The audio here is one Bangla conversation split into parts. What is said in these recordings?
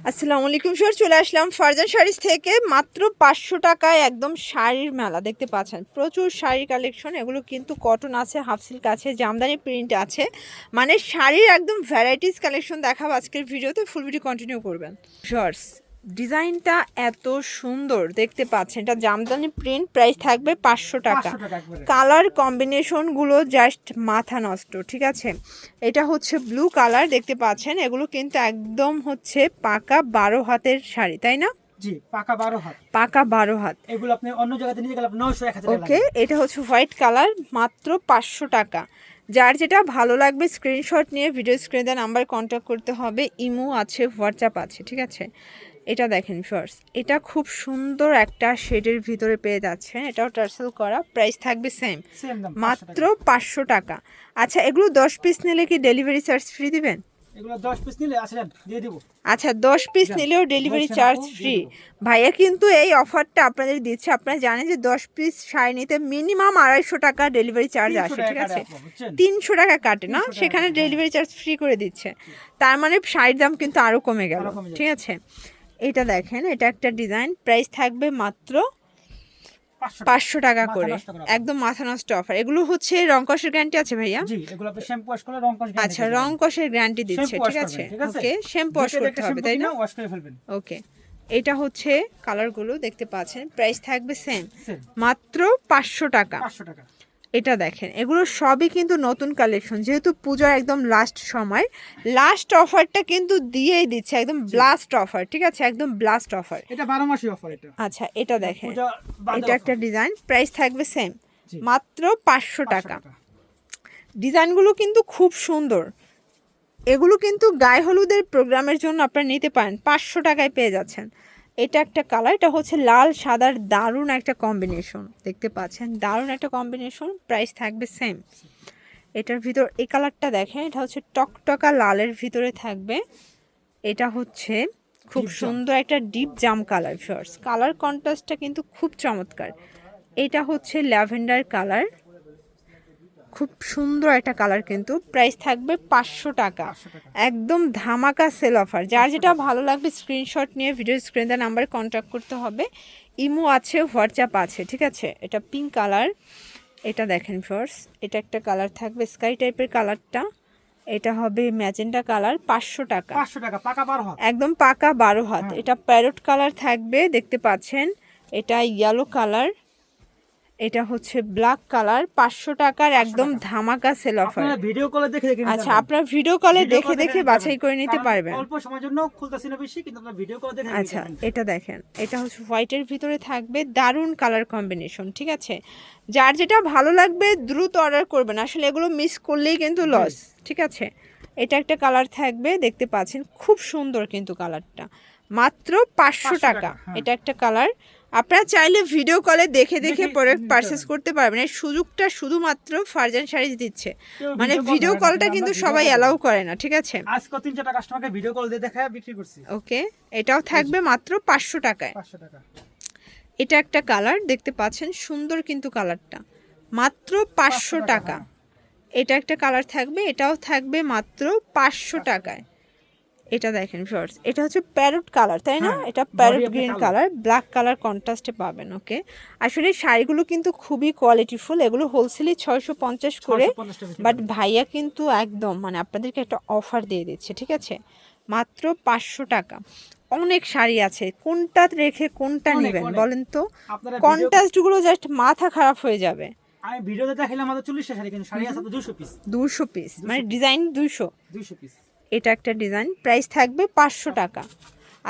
আসসালামু আলাইকুম স্যার চলে আসলাম ফারজান শাড়িজ থেকে। মাত্র পাঁচশো টাকায় একদম শাড়ির মেলা, দেখতে পাচ্ছেন? প্রচুর শাড়ির কালেকশন এগুলো কিন্তু কটন আছে হাফ সিল্ক আছে, জামদানি প্রিন্ট আছে। মানে শাড়ির একদম ভ্যারাইটিস কালেকশন দেখাবো আজকের ভিডিওতে ফুল ভিডিও কন্টিনিউ করবেন। শর্টস ডিজাইনটা এত সুন্দর দেখতে পাচ্ছেন। এটা জামদানি প্রিন্ট প্রাইস থাকবে পাঁচশো টাকা। 500। কালার কম্বিনেশনগুলো জাস্ট মাথা নষ্ট ঠিক আছে? এটা হচ্ছে ব্লু কালার দেখতে পাচ্ছেন? এগুলো কিন্তু একদম হচ্ছে পাকা বারো হাতের শাড়ি তাই না? জি পাকা বারো হাত। পাকা বারো হাত। এগুলো আপনি অন্য জায়গাতে নিয়ে গেলে ওকে এটা হচ্ছে হোয়াইট কালার মাত্র পাঁচশো টাকা। যার যেটা ভালো লাগবে স্ক্রিনশট নিয়ে ভিডিও স্ক্রিনে নাম্বার কন্ট্যাক্ট করতে হবে। ইমো আছে হোয়াটসঅ্যাপ আছে ঠিক আছে? এটা দেখেন ফার্স্ট এটা খুব সুন্দর একটা শেডের ভিতরে পেয়ে যাচ্ছেন এটাও টার্সেল করা প্রাইস থাকবে সেম মাত্র পাঁচশো টাকা। আচ্ছা এগুলো দশ পিস নিলে কি ডেলিভারি চার্জ ফ্রি দিবেন? দিব। আচ্ছা দশ পিস নিলেও ডেলিভারি চার্জ ফ্রি ভাইয়া কিন্তু এই অফারটা আপনাদের দিচ্ছে আপনারা জানেন যে দশ পিস শাড়ি নিতে মিনিমাম আড়াইশো টাকা ডেলিভারি চার্জ 300 আসে ঠিক আছে? তিনশো টাকা কাটে না? সেখানে। ডেলিভারি চার্জ ফ্রি করে দিচ্ছে। তার মানে শাড়ির দাম কিন্তু আরও কমে গেল। ঠিক আছে? এটা দেখেন এটা একটা ডিজাইন। প্রাইস থাকবে মাত্র পাঁচশো টাকা। করে। একদম মাথা নষ্ট অফার এগুলো হচ্ছে রং কষের গ্যারান্টি আছে ভাইয়া? আচ্ছা রং কষের গ্যারান্টি দিচ্ছে ঠিক আছে? ওকে শ্যাম্পু ওয়াশ করতে হবে তাই না? ওকে এটা হচ্ছে কালারগুলো দেখতে পাচ্ছেন। প্রাইস থাকবে সেম সেম মাত্র পাঁচশো টাকা। পাঁচশো টাকা। এটা দেখেন এগুলো সবই কিন্তু নতুন কালেকশন যেহেতু পূজার একদম লাস্ট সময় লাস্ট অফারটা কিন্তু দিয়েই দিচ্ছে একদম ব্লাস্ট অফার ঠিক আছে? একদম ব্লাস্ট অফার এটা বারো মাসই অফার এটা। আচ্ছা এটা দেখেন এটা একটা ডিজাইন প্রাইস থাকবে সেম মাত্র পাঁচশো 500 টাকা। ডিজাইনগুলো কিন্তু খুব সুন্দর। এগুলো কিন্তু গায়ে হলুদের প্রোগ্রামের জন্য আপনারা নিতে পারেন পাঁচশো টাকায় পেয়ে যাচ্ছেন। এটা একটা কালার এটা হচ্ছে লাল সাদার দারুণ একটা কম্বিনেশন দেখতে পাচ্ছেন? দারুণ একটা কম্বিনেশন প্রাইস থাকবে সেম এটার ভিতর এই কালারটা দেখেন এটা হচ্ছে টকটকা লালের ভিতরে থাকবে। এটা হচ্ছে খুব সুন্দর একটা ডিপ জাম কালার ফার্স কালার কন্ট্রাস্টটা কিন্তু খুব চমৎকার। এটা হচ্ছে ল্যাভেন্ডার কালার খুব সুন্দর একটা কালার কিন্তু। প্রাইস থাকবে পাঁচশো টাকা। একদম ধামাকা সেল অফার যার যেটা ভালো লাগবে স্ক্রিনশট নিয়ে ভিডিও স্ক্রিন স্ক্রিনে নাম্বারে কন্ট্যাক্ট করতে হবে। ইমো আছে হোয়াটসঅ্যাপ আছে ঠিক আছে? এটা পিঙ্ক কালার এটা দেখেন ফার্স এটা একটা কালার থাকবে স্কাই টাইপের কালারটা এটা হবে ম্যাজেন্টা কালার পাঁচশো টাকা। পাঁচশো টাকা পাকা বারো হাত। একদম পাকা বারো হাত। হ্যাঁ। এটা প্যারট কালার থাকবে দেখতে পাচ্ছেন? এটা ইয়েলো কালার এটা হচ্ছে ব্ল্যাক কালার পাঁচশো টাকার একদম ধামাকা সেল অফার ভিডিও কলে দেখে দেখে আচ্ছা। আপনার ভিডিও কলে দেখে দেখে বাছাই করে নিতে পারবেন। অল্প সময়ের জন্য খুলতেছি না বেশি কিন্তু আপনার ভিডিও কলে দেখে আচ্ছা এটা দেখেন এটা হচ্ছে হোয়াইটের ভিতরে থাকবে দারুণ কালার কম্বিনেশন ঠিক আছে? যার যেটা ভালো লাগবে দ্রুত অর্ডার করবেন। আসলে এগুলো মিস করলেই কিন্তু লস ঠিক আছে? এটা একটা কালার থাকবে দেখতে পাচ্ছেন খুব সুন্দর কিন্তু কালারটা মাত্র পাঁচশো টাকা। টাকা, হ্যাঁ। এটা একটা কালার আপনারা চাইলে ভিডিও কলে দেখে দেখে প্রোডাক্ট পারচেস করতে পারবেন। এই সুযোগটা শুধুমাত্র ফারজান শাড়িজ দিচ্ছে। মানে ভিডিও কলটা কিন্তু সবাই অ্যালাউ করে না ঠিক আছে? আজকে তিন চারটা কাস্টমারকে ভিডিও কল দিয়ে দেখায় বিক্রি করছি। ওকে এটাও থাকবে মাত্র পাঁচশো টাকায়। পাঁচশো টাকা। এটা একটা কালার দেখতে পাচ্ছেন সুন্দর কিন্তু কালারটা মাত্র পাঁচশো টাকা। এটা একটা কালার থাকবে এটাও থাকবে মাত্র পাঁচশো। টাকায়। এটা দেখেন শর্টস এটা হচ্ছে প্যারট কালার তাই না? হ্যাঁ, এটা parrot green colour black colour কন্ট্রাস্টে পাবেন ওকে আসলে শাড়িগুলো কিন্তু খুবই কোয়ালিটিফুল এগুলো হোলসেলে ছয়শো পঞ্চাশ করে 650 টা বেশি বাট ভাইয়া কিন্তু একদম মানে আপনাদেরকে একটা অফার দিয়ে দিচ্ছে ঠিক আছে? মাত্র পাঁচশো টাকা। অনেক শাড়ি আছে কোনটা রেখে কোনটা নেবেন বলেন তো? কন্ট্রাস্টগুলো জাস্ট মাথা খারাপ হয়ে যাবে। আমি ভিডিওতে দেখাইলাম আমাদের চল্লিশটা শাড়ি কিন্তু শাড়ি আছে দুশো পিস দুশো পিস মানে ডিজাইন দুশো। দুইশো পিস এটা একটা ডিজাইন প্রাইস থাকবে পাঁচশো টাকা।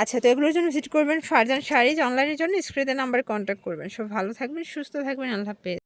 আচ্ছা তো এগুলোর জন্য ভিজিট করবেন ফারজান শাড়িজ অনলাইনের জন্য স্ক্রিনের নাম্বারে কন্ট্যাক্ট করবেন। সব ভালো থাকবেন, সুস্থ থাকবেন। আল্লাহ হাফেজ।